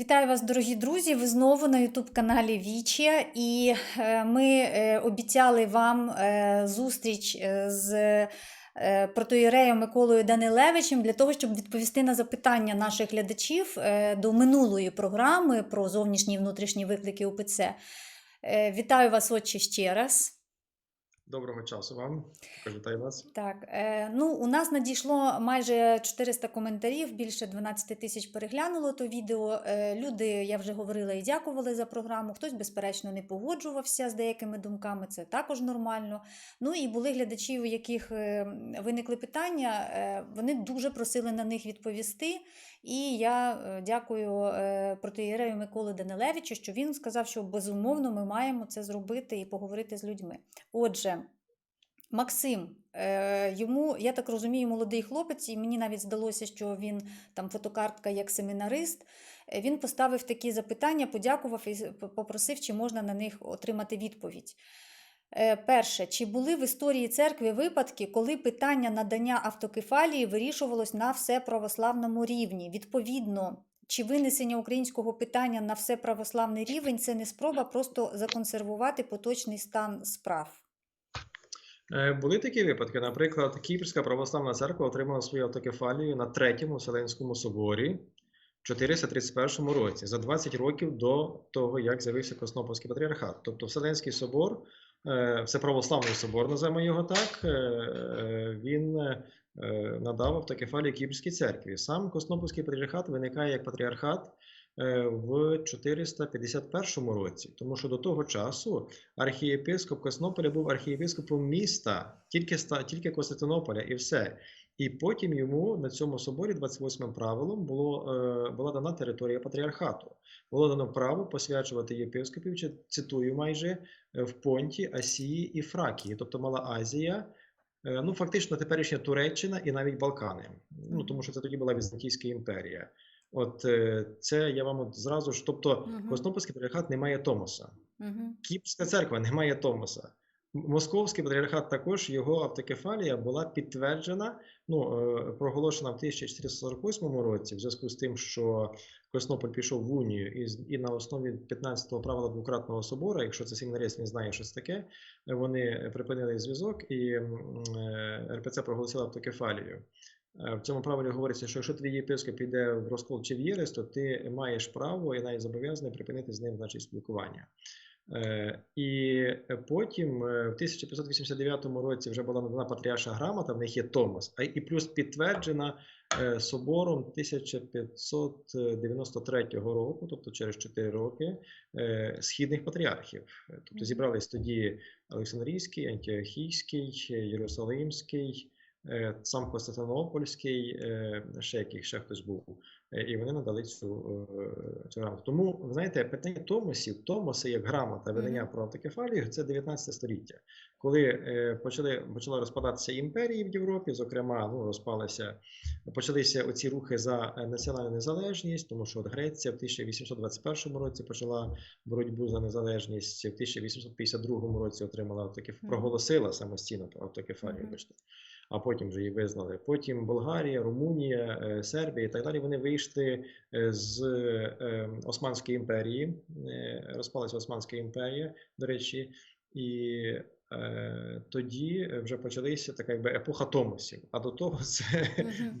Вітаю вас, дорогі друзі! Ви знову на Ютуб-каналі Вічія, і е, ми е, обіцяли вам е, зустріч з протоїреєм Миколою Данилевичем для того, щоб відповісти на запитання наших глядачів до минулої програми про зовнішні і внутрішні виклики УПЦ. Вітаю вас, отче, ще раз. Доброго часу вам. Вітаю вас. Так, е, ну у нас надійшло майже 400 коментарів, більше 12 тисяч переглянуло то відео. Е, люди, я вже говорила, і дякували за програму. Хтось, безперечно, не погоджувався з деякими думками, це також нормально. Ну і були глядачі, у яких е, виникли питання, вони дуже просили на них відповісти. І я е, дякую е, протиєрею Миколи Данилевичу, що він сказав, що безумовно ми маємо це зробити і поговорити з людьми. Отже. Максим, е, йому, я так розумію, молодий хлопець, і мені навіть здалося, що він там фотокартка як семінарист. Він поставив такі запитання, подякував і попросив, чи можна на них отримати відповідь. Е, Перше, чи були в історії церкви випадки, коли питання надання автокефалії вирішувалось на всеправославному рівні? Відповідно, чи винесення українського питання на всеправославний рівень це не спроба просто законсервувати поточний стан справ? Е, Були такі випадки. Наприклад, Кіпрська православна церква отримала свою автокефалію на третьому Вселенському соборі в 431 році, за 20 років до того, як з'явився Константинопольський патріархат. Тобто Вселенський собор, Всеправославний собор, називаємо його так, е, е, він е, надав автокефалію Кіпрській церкві. Сам Коснопольський патріархат виникає як патріархат в 451 році, тому що до того часу архієпископ Коснополя був архієпископом міста, тільки, тільки Константинополя і все. І потім йому на цьому соборі, 28 правилом, було, е, була дана територія патріархату. Було дано право посвячувати єпископів, чи- цитую майже, е, в Понті, Асії і Фракії, тобто Мала Азія, е, ну фактично теперішня Туреччина і навіть Балкани. Ну тому що це тоді була Візантійська імперія. От е, це я вам от зразу ж, тобто Мгм. Константинопольський патріархат не має Томоса. Угу. Кіпрська церква не має Томоса. Московський патріархат також його автокефалія була підтверджена, ну е, проголошена в 1448 році, в зв'язку з тим, що Константинополь пішов в унію і, і на основі 15-го правила двократного собору, якщо це семінарист не знає, що це таке, вони припинили зв'язок і е, РПЦ проголосила автокефалію. Е, В цьому правилі говориться, що якщо твій єпископ піде в розкол чи в єресь, то ти маєш право і навіть зобов'язаний припинити з ним значить, спілкування. Е, І потім е, в 1589 році вже була надана патріарша грамота, в них є Томос, а і плюс підтверджена е, собором 1593 року, тобто через 4 роки, східних патріархів. Тобто зібрались тоді Олександрійський, Антіохійський, Єрусалимський, сам Константинопольський, е, ще яких ще хтось був. Е, і вони надали цю, е, цю грамоту. Тому, ви знаєте, питання Томосів, Томоси як грамота видання про автокефалію це 19 століття. Коли е, почали, почала розпадатися імперії в Європі, зокрема, ну, розпалися, почалися оці рухи за е, національну незалежність, тому що от Греція в 1821 році почала боротьбу за незалежність, в 1852 році отримала автокеф... Проголосила самостійно автокефалію, Мгм. бачите а потім вже її визнали. Потім Болгарія, Румунія, е, Сербія і так далі. Вони вийшли е, з е, Османської імперії, розпалася Османська імперія, до речі, і тоді вже почалися така якби епоха Томосів. А до того це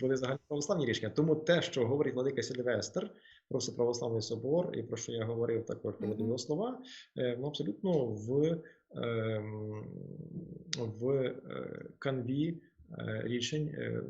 були загальноправославні рішення. Тому те, що говорить владика Сильвестр про Всеправославний собор, і про що я говорив також про його слова, воно абсолютно в, ем, в канві рішень е,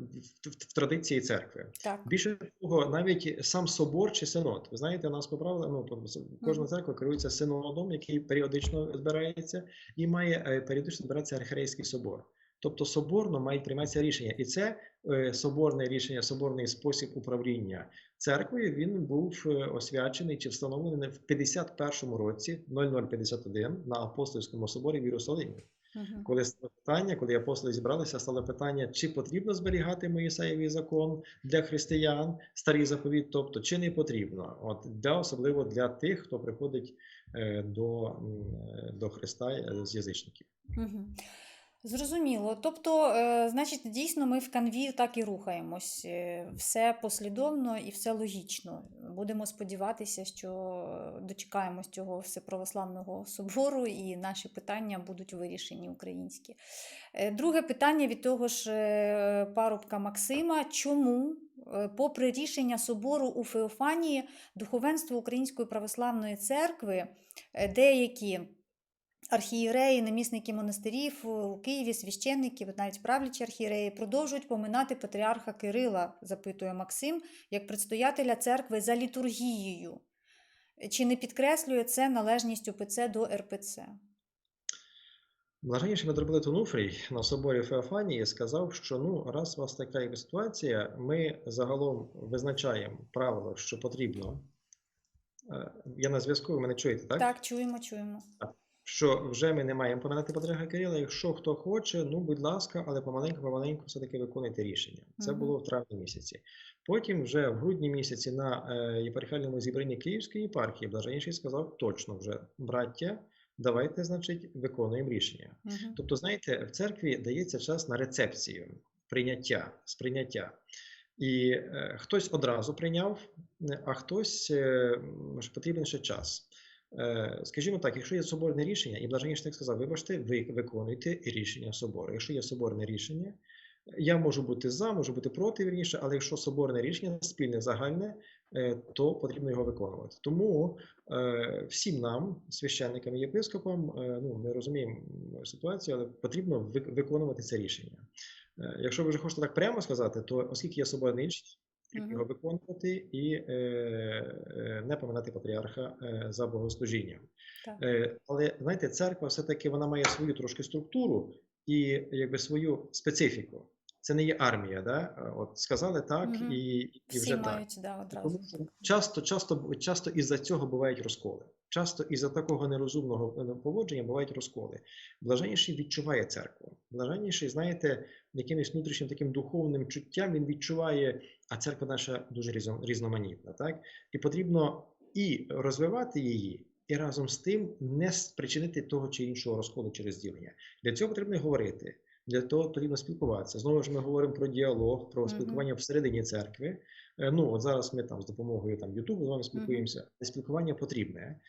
в, традиції церкви. Так. Більше того, навіть сам собор чи синод. Ви знаєте, у нас поправили, ну кожна церква керується синодом, який періодично збирається, і має е, періодично збиратися архірейський собор. Тобто соборно мають прийматися рішення, і це е, соборне рішення, соборний спосіб управління церквою. Він був е, освячений чи встановлений в 51 році, 0051, на апостольському соборі в Єрусалимі. Мгм. Коли стало питання, коли апостоли зібралися, стало питання, чи потрібно зберігати Моїсеєвий закон для християн, старий заповіт, тобто чи не потрібно, от для особливо для тих, хто приходить е, до, е, до Христа е, з язичників. Мгм. Зрозуміло. Тобто, е, значить, дійсно ми в канві так і рухаємось. Е, Все послідовно і все логічно. будемо сподіватися, що дочекаємось цього всеправославного собору і наші питання будуть вирішені українські. Е, Друге питання від того ж парубка Максима. Чому, попри рішення собору у Феофанії, духовенство Української православної церкви, деякі архієреї, намісники монастирів у Києві, священники, навіть правлячі архієреї, продовжують поминати патріарха Кирила, запитує Максим, як предстоятеля церкви за літургією. Чи не підкреслює це належність УПЦ до РПЦ? Блаженніший митрополит Онуфрій на соборі Феофанії сказав, що ну, раз у вас така ситуація, ми загалом визначаємо правило, що потрібно. Е, Я на зв'язку, ви мене чуєте, так? Так, чуємо, чуємо. Що вже ми не маємо поминати Патріарха Кирила. Якщо хто хоче, ну будь ласка, але помаленьку-помаленьку все-таки виконуйте рішення. Це було в травні місяці. Потім, вже в грудні місяці, на е, єпархіальному зібранні Київської єпархії, Блаженніший сказав точно вже, браття, давайте, значить, виконуємо рішення. Мгм. Тобто, знаєте, в церкві дається час на рецепцію, прийняття, сприйняття. І е, хтось одразу прийняв, а хтось е, потрібен ще час. Е, скажімо так, якщо є соборне рішення, і блаженніше так сказав, вибачте, ви виконуєте рішення собору. Якщо є соборне рішення, я можу бути за, можу бути проти вірніше, але якщо соборне рішення спільне, загальне, е, то потрібно його виконувати. Тому е, всім нам, священникам і єпископам, ну ми розуміємо ситуацію, але потрібно виконувати це рішення. Якщо ви вже хочете так прямо сказати, то оскільки є соборне рішення. Його виконувати і е, е, не поминати патріарха е, за богослужінням. Так. Е, але знаєте, церква все-таки вона має свою трошки структуру і якби свою специфіку. Це не є армія, да? От сказали так Мгм. і, і Всі вже так. мають да, одразу. Часто, часто, часто із-за цього бувають розколи. Часто із-за такого нерозумного е, поводження бувають розколи. Блаженніший відчуває церкву. Блаженніший, знаєте, якимось внутрішнім таким духовним чуттям він відчуває, а церква наша дуже різно- різноманітна. Так? І потрібно і розвивати її, і разом з тим не спричинити того чи іншого розколу через ділення. Для цього потрібно говорити. Для того потрібно спілкуватися. Знову ж ми говоримо про діалог, про спілкування всередині церкви. Е, Ну, от зараз ми там з допомогою там Ютубу з вами спілкуємося. Спілкування потрібне.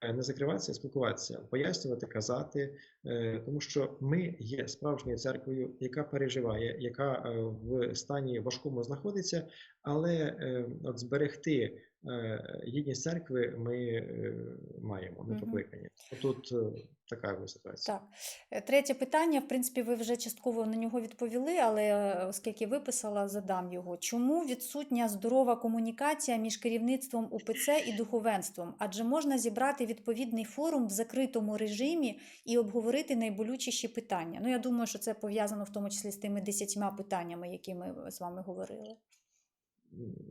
Е, Не закриватися, а спілкуватися, пояснювати, казати, е, тому що ми є справжньою церквою, яка переживає, яка в стані важкому знаходиться, але е, от зберегти е, єдність церкви ми е, маємо, ми Мгм. покликані. Тут е, така ситуація. Так. Е, Третє питання, в принципі, ви вже частково на нього відповіли, але е, оскільки виписала, задам його. Чому відсутня здорова комунікація між керівництвом УПЦ і духовенством? Адже можна зібрати відповідний форум в закритому режимі і обговорити найболючіші питання. Ну, я думаю, що це пов'язано в тому числі з тими десятьма питаннями, які ми з вами говорили.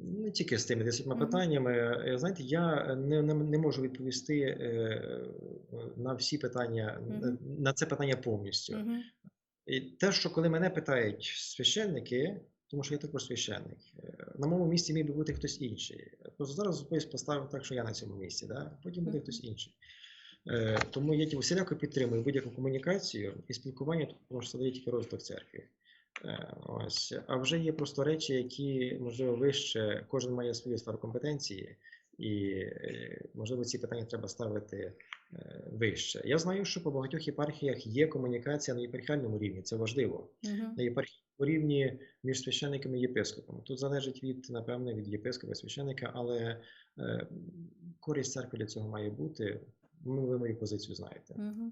Не тільки з тими десятьма питаннями. Е, Знаєте, я не, не, не можу відповісти е, на всі питання, на це питання повністю. І те, що коли мене питають священники, тому що я також священник, е, на моєму місці міг би бути хтось інший. Просто зараз поставив так, що я на цьому місці, да? потім буде хтось інший. Тому я всіляко підтримую будь-яку комунікацію і спілкування, тому що це дає тільки розвиток церкви. Е, Ось. А вже є просто речі, які, можливо, вище, кожен має свою сферу компетенції, і, е, можливо, ці питання треба ставити е, вище. Я знаю, що по багатьох єпархіях є комунікація на єпархіальному рівні, це важливо. Угу. На єпархіальному рівні між священниками і єпископами. Тут залежить від, напевне, від єпископа і священника, але користь церкви для цього має бути. Ну, ви мою позицію знаєте. Угу.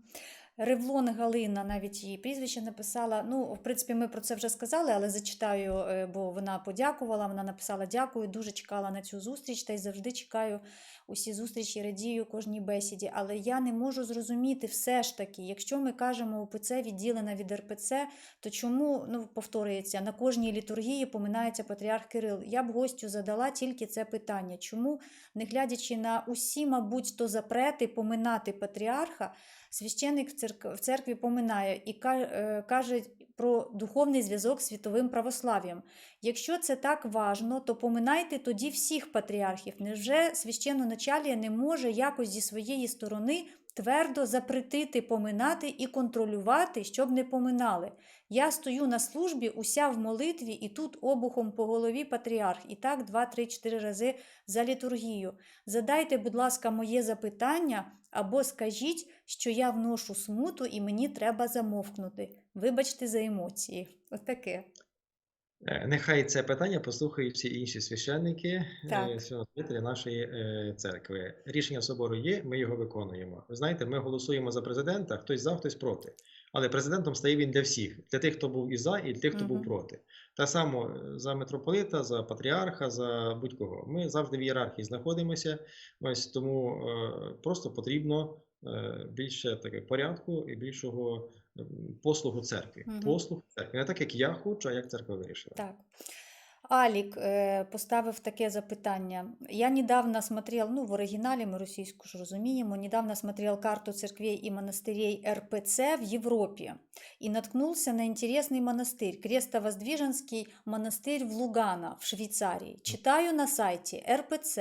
Ревлон Галина навіть її прізвище написала. Ну, в принципі, ми про це вже сказали, але зачитаю, е, бо вона подякувала. Вона написала дякую, дуже чекала на цю зустріч та й завжди чекаю усі зустрічі, радію кожній бесіді. Але я не можу зрозуміти все ж таки, якщо ми кажемо УПЦ відділена від РПЦ, то чому ну повторюється на кожній літургії поминається патріарх Кирил? Я б гостю задала тільки це питання. Чому, не глядячи на усі, мабуть, то запрети поминати патріарха, священник в церкві, в церкві поминає і е, каже про духовний зв'язок з світовим православ'ям. Якщо це так важно, то поминайте тоді всіх патріархів. Невже священноначалія не може якось зі своєї сторони твердо запретити поминати і контролювати, щоб не поминали. Я стою на службі, уся в молитві, і тут обухом по голові патріарх. І так два, три, чотири рази за літургію. Задайте, будь ласка, моє запитання або скажіть, що я вношу смуту і мені треба замовкнути. Вибачте за емоції. Отаке. Е, Нехай це питання послухають всі інші священники, е, нашої е, церкви. Рішення собору є, ми його виконуємо. Ви знаєте, ми голосуємо за президента, хтось за, хтось проти. Але президентом стає він для всіх, для тих, хто був і за, і для тих, хто був проти. Так само е, за митрополита, за патріарха, за будь-кого. Ми завжди в ієрархії знаходимося. Ось тому е, просто потрібно е, більше таке порядку і більшого послугу послугу церкві. Мгм. Послуг церкви. Не так, як я хочу, а як церква вирішила. Так. Алік е, поставив таке запитання. Я недавно смотрел, ну в оригіналі ми російську ж розуміємо, недавно смотрел карту церквей и монастырей РПЦ в Европе и наткнулся на интересный монастырь, Крестовоздвиженский монастырь в Лугано, в Швейцарии. Читаю на сайте РПЦ.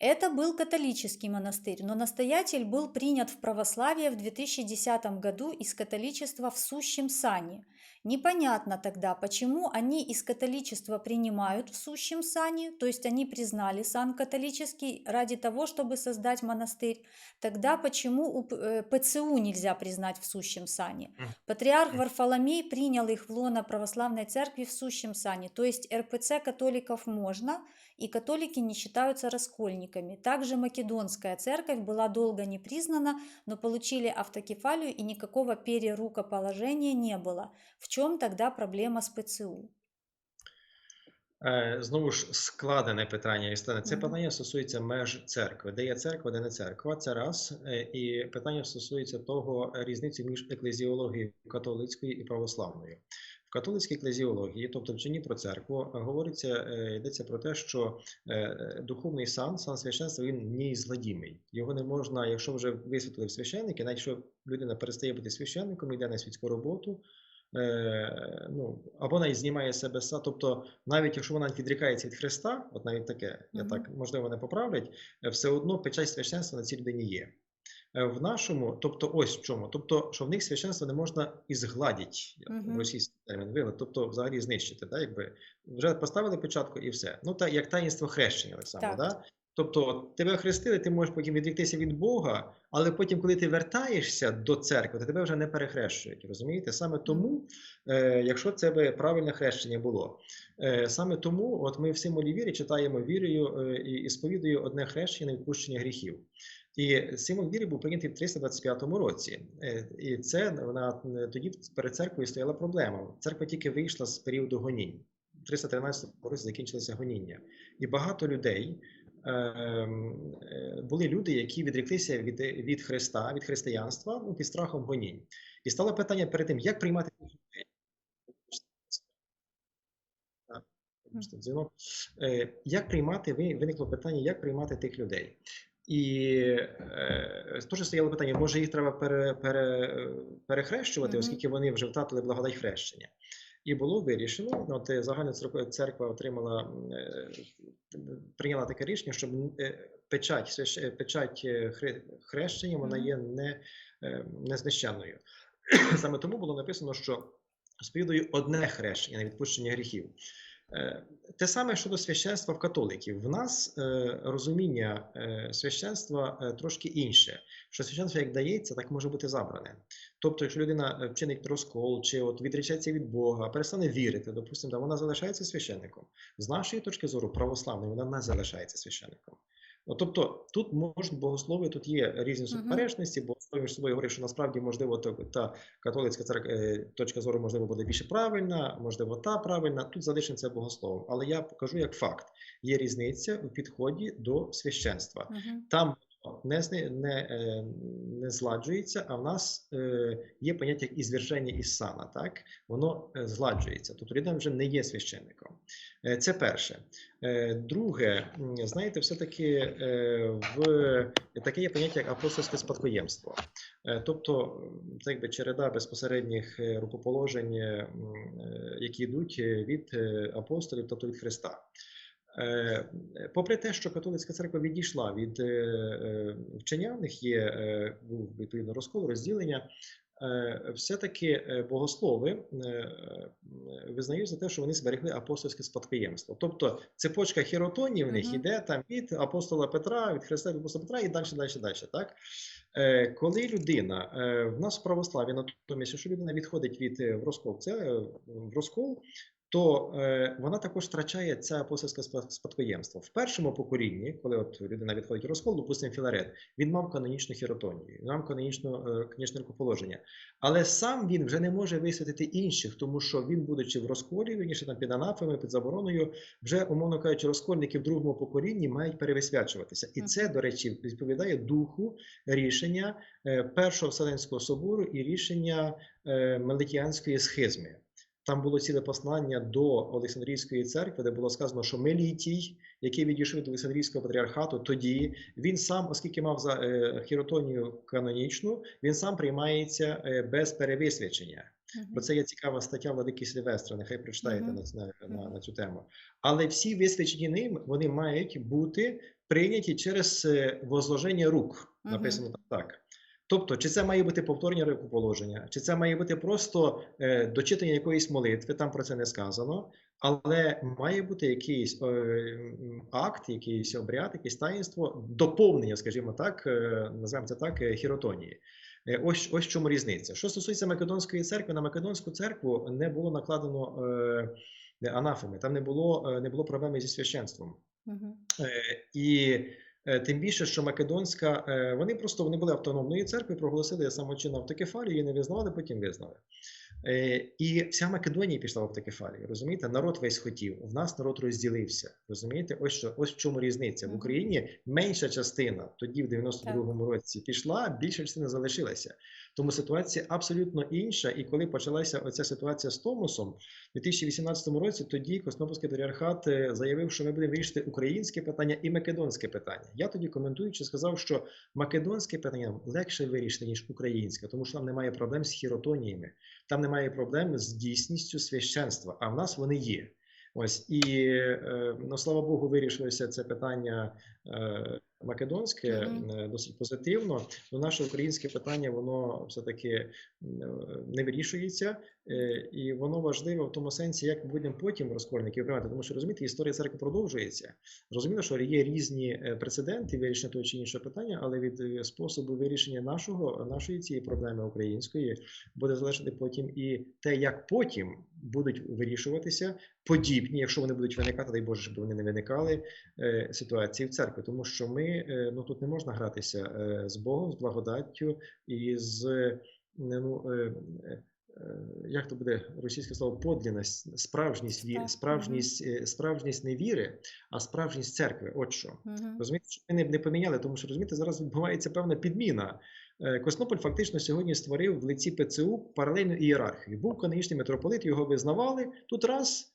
Это был католический монастырь, но настоятель был принят в православие в 2010 году из католичества в сущем сане. Непонятно тогда, почему они из католичества принимают в сущем сане, то есть они признали сан католический ради того, чтобы создать монастырь. Тогда почему у П- э, ПЦУ нельзя признать в сущем сане? Патриарх Варфоломей принял их в лоно православной церкви в сущем сане, то есть РПЦ католиков можно, и католики не считаются раскольниками. Также Македонская церковь была долго не признана, но получили автокефалию и никакого перерукоположения не было. В чем тогда проблема с ПЦУ? Е, Знову ж складене питання, Істина. Це питання стосується меж церкви, де є церква, де не церква. Це раз. Е, І питання стосується того е, різниці між еклезіологією католицькою і православною. В католицькій еклезіології, тобто вчені про церкву, говориться, йдеться про те, що духовний сан, сан священства, він неізгладімий. Його не можна, якщо вже висвітлив священники, навіть якщо людина перестає бути священником, йде на світську роботу. Е, ну, або навіть знімає з себе са, тобто навіть якщо вона відрікається від Христа, от навіть таке, я так можливо не поправлять, е, все одно печать священства на цій людині є. Е, В нашому, тобто, ось в чому, тобто, що в них священство не можна ізгладіть, Мгм. російський термін вигляд, тобто взагалі знищити, да, якби вже поставили печатку і все. Ну так як таїнство хрещення, так само, Так. да? Тобто тебе хрестили, ти можеш потім відріктися від Бога, але потім, коли ти вертаєшся до церкви, то тебе вже не перехрещують. Розумієте? Саме тому, е, якщо це би правильне хрещення було, е, саме тому, от ми в символі віри читаємо вірою е, і, сповідую одне хрещення на відпущення гріхів. І символ віри був прийнятий в 325 році. Е, І це вона е, тоді перед церквою стояла проблема. Церква тільки вийшла з періоду гонінь. В 313 році закінчилося гоніння. І багато людей були люди, які відреклися від, від Христа, від християнства ну, під страхом гонінь. І стало питання перед тим, як приймати людей. Е, Як приймати, ви- виникло питання, як приймати тих людей. І е, теж стояло питання, може їх треба пере, пере, перехрещувати, оскільки вони вже втратили благодать хрещення. І було вирішено, ну, от е, загальна церква- отримала, е, прийняла таке рішення, щоб е, печать, печать хрещення вона є не, незнищенною. Саме тому було написано, що сповідує одне хрещення на відпущення гріхів. Е, Те саме щодо священства в католиків. В нас е, розуміння е, священства е, трошки інше. Що священство як дається, так може бути забране. Тобто, якщо людина е, вчинить розкол чи от відрічається від Бога, перестане вірити, допустимо, да, вона залишається священником. З нашої точки зору, православної, вона не залишається священником. Тобто тут можуть богослови, тут є різні суперечності, бо між собою говорить, що насправді можливо та, та католицька церк... е, точка зору можливо буде більше правильна, можливо, та правильна. Тут залишиться богословом. Але я покажу як факт: є різниця в підході до священства. Там не, не, е, не зладжується, а в нас е, є поняття як ізверження із сана, так? Воно е, зладжується. Тобто людина вже не є священником. Це перше. Друге, знаєте, все-таки в таке є поняття як апостольське спадкоємство. Тобто, це якби череда безпосередніх рукоположень, які йдуть від апостолів, тобто від Христа. Е, Попри те, що католицька церква відійшла від е, е, вчення, в них є був відповідно розкол, розділення. Все-таки богослови визнають за те, що вони зберегли апостольське спадкоємство. Тобто цепочка хіротонів в них іде там від апостола Петра, від Христа від апостола Петра і далі, далі, далі. Так? Коли людина в нас в православі натомість, якщо людина відходить від в розкол, це в розкол, то е, вона також втрачає це апостольське спа- спадкоємство. В першому поколінні, коли от людина відходить розкол, допустимо, Філарет, він мав канонічну хіротонію, він мав канонічну, е, канонічне рукоположення. Але сам він вже не може висвятити інших, тому що він, будучи в розколі, вірніше там під анафеми, під забороною, вже, умовно кажучи, розкольники в другому поколінні мають перевисвячуватися. І це, до речі, відповідає духу рішення е, Першого Вселенського собору і рішення е, Мелитіанської схизми. Там було ціле послання до Олександрійської церкви, де було сказано, що Мелітій, який відійшов від Олександрійського патріархату, тоді він сам, оскільки мав за е, хіротонію канонічну, він сам приймається е, без перевисвячення. Мгм. Бо це є цікава стаття Владики Сильвестра, нехай прочитаєте Мгм. на, на, на, на цю тему. Але всі висвячені ним вони мають бути прийняті через е, возложення рук. Написано так. Тобто, чи це має бути повторення рукоположення, чи це має бути просто е, дочитання якоїсь молитви, там про це не сказано, але має бути якийсь е, акт, якийсь обряд, якесь таїнство, доповнення, скажімо так, е, називаємо це так, е, хіротонії. Е, Ось ось в чому різниця. Що стосується Македонської церкви, на Македонську церкву не було накладено е, анафеми, там не було, е, не було проблеми зі священством. Мгм. Е, І тим більше, що Македонська, е, вони просто вони були автономною церквою, проголосили самочин автокефалію, її не визнали, потім визнали. Е, І вся Македонія пішла в автокефалію. Розумієте, народ весь хотів. В нас народ розділився. Розумієте, ось що ось в чому різниця. В Україні менша частина тоді, в 92-му році, пішла, більша частина залишилася. Тому ситуація абсолютно інша. І коли почалася оця ситуація з Томосом, у 2018 році тоді Константинопольський патріархат е, заявив, що ми будемо вирішити українське питання і македонське питання. Я тоді коментуючи сказав, що македонське питання легше вирішити ніж українське, тому що там немає проблем з хіротоніями, там немає проблем з дійсністю священства. А в нас вони є. Ось і е, ну слава Богу, вирішилося це питання е, македонське Мгм. е, досить позитивно. Ну, наше українське питання воно все таки не вирішується, е, і воно важливе в тому сенсі, як ми будемо потім розкольників приймати. Тому що розумієте, історія церкви продовжується. Зрозуміло, що є різні е, прецеденти вирішення того чи іншого питання, але від е, способу вирішення нашого нашої цієї проблеми української буде залежати потім і те, як потім будуть вирішуватися подібні, якщо вони будуть виникати, дай Боже, щоб вони не виникали е, ситуації в церкві, тому що ми е, ну тут не можна гратися е, з Богом, з благодаттю і з ну. е, Як то буде російське слово подлінність, справжність, ві- Так, справжність, справжність не віри, а справжність церкви. От що. Мгм. Розумієте, що ми не, не поміняли, тому що розумієте, зараз відбувається певна підміна. Коснополь фактично сьогодні створив в лиці ПЦУ паралельну ієрархію. Був канонічний митрополит, його визнавали. Тут раз,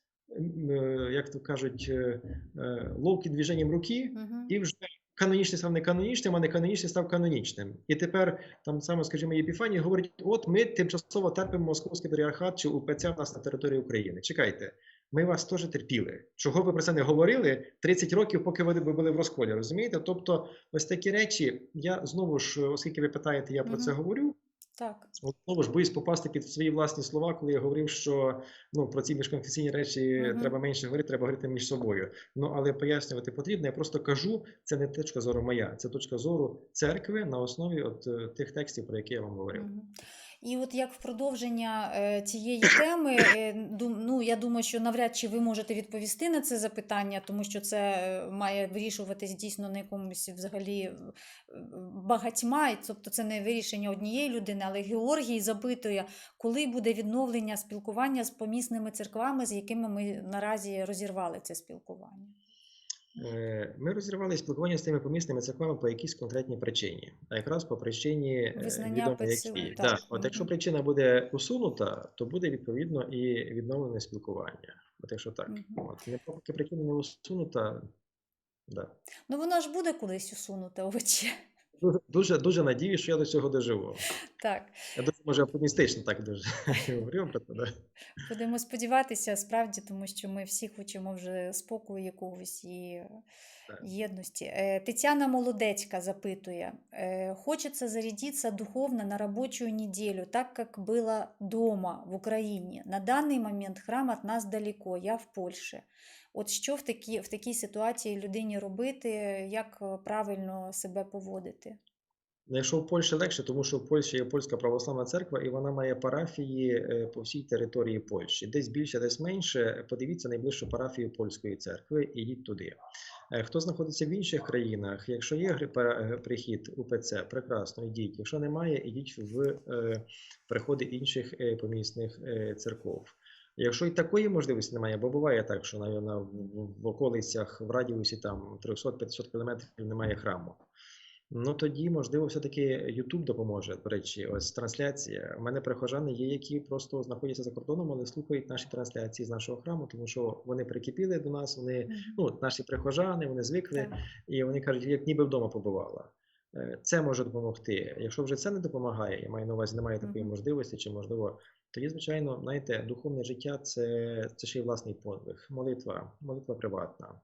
як то кажуть, е, е, ловким движенням руки, Мгм. і вже канонічний став не канонічним, а не канонічний став канонічним. І тепер там саме, скажімо, Єпіфаній говорить: от ми тимчасово терпимо московський патріархат чи УПЦ в нас на території України. Чекайте. Ми вас теж терпіли. Чого ви про це не говорили 30 років, поки ви були в розколі, розумієте? Тобто, ось такі речі, я знову ж, оскільки ви питаєте, я про це говорю. Так. От Знову ж боюсь попасти під свої власні слова, коли я говорив, що ну про ці міжконфесійні речі угу. треба менше говорити, треба говорити між собою. Ну але пояснювати потрібно. Я просто кажу, це не точка зору моя, це точка зору церкви на основі от е, тих текстів, про які я вам говорив. Мгм. І от як в продовження е, цієї теми, е, ну я думаю, що навряд чи ви можете відповісти на це запитання, тому що це е, має вирішуватись дійсно на якомусь взагалі багатьма, тобто це не вирішення однієї людини, але Георгій запитує, коли буде відновлення спілкування з помісними церквами, з якими ми наразі розірвали це спілкування. Е, Ми розірвали спілкування з тими помісними церквами по якійсь конкретній причині, а якраз по причині е, відомої якій. так. Да. От якщо причина буде усунута, то буде відповідно і відновлене спілкування. От якщо так, угу. от не поки причина не усунута, да. Ну вона ж буде колись усунута овече. Дуже, дуже, надіюсь, що я до цього доживу. Так, Я дуже може оптимістично так дуже говорю про це. Да? будемо сподіватися, справді, тому що ми всі хочемо вже спокою якогось і Так. єдності. Е, Тетяна Молодецька запитує: е, хочется зарядиться духовно на рабочую неделю, так как было дома в Україні. На даний момент храм від нас далеко, я в Польщі. От що в такій, в такій ситуації людині робити, як е, правильно себе поводити? Ну, Якщо в Польщі легше, тому що в Польщі є польська православна церква, і вона має парафії е, по всій території Польщі. Десь більше, десь менше. Подивіться найближчу парафію польської церкви і йдіть туди. Е, Хто знаходиться в інших країнах, якщо є прихід УПЦ, прекрасно йдіть. Якщо немає, ідіть в приходи інших помісних церков. Якщо і такої можливості немає, бо буває так, що на, на, в, в- в околицях в радіусі там 300-500 кілометрів немає храму. Ну тоді, можливо, все-таки YouTube допоможе. До речі, ось трансляція. У мене прихожани є, які просто знаходяться за кордоном, але слухають наші трансляції з нашого храму, тому що вони прикипіли до нас, вони ну, наші прихожани, вони звикли, і вони кажуть, як ніби вдома побувала. Е, Це може допомогти. Якщо вже це не допомагає, я маю на увазі, немає такої можливості, чи можливо, тоді, звичайно, знаєте, духовне життя це, це ще й власний подвиг, молитва, молитва приватна.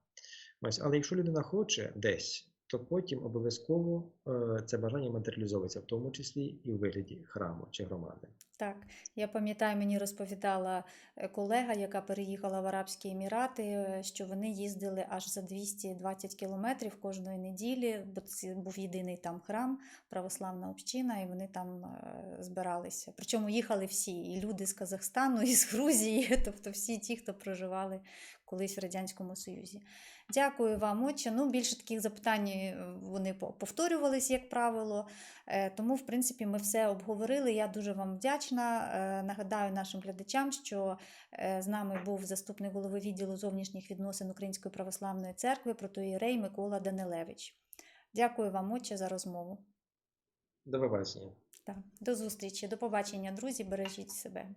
Ось, але якщо людина хоче десь, то потім обов'язково е, це бажання матеріалізовується, в тому числі і в вигляді храму чи громади. Так, я пам'ятаю, мені розповідала е, колега, яка переїхала в Арабські Емірати, е, що вони їздили аж за 220 кілометрів кожної неділі, бо це був єдиний там храм, православна община, і вони там е, збиралися. Причому їхали всі, і люди з Казахстану, і з Грузії, тобто всі ті, хто проживали колись в Радянському Союзі. Дякую вам, отче. Ну, більше таких запитань вони по- повторювались, як правило. Тому, в принципі, ми все обговорили. Я дуже вам вдячна. Е, Нагадаю нашим глядачам, що е, з нами був заступник голови відділу зовнішніх відносин Української православної церкви протоїрей Микола Данилевич. Дякую вам, отче, за розмову. До побачення. Так, до зустрічі, до побачення, друзі. Бережіть себе.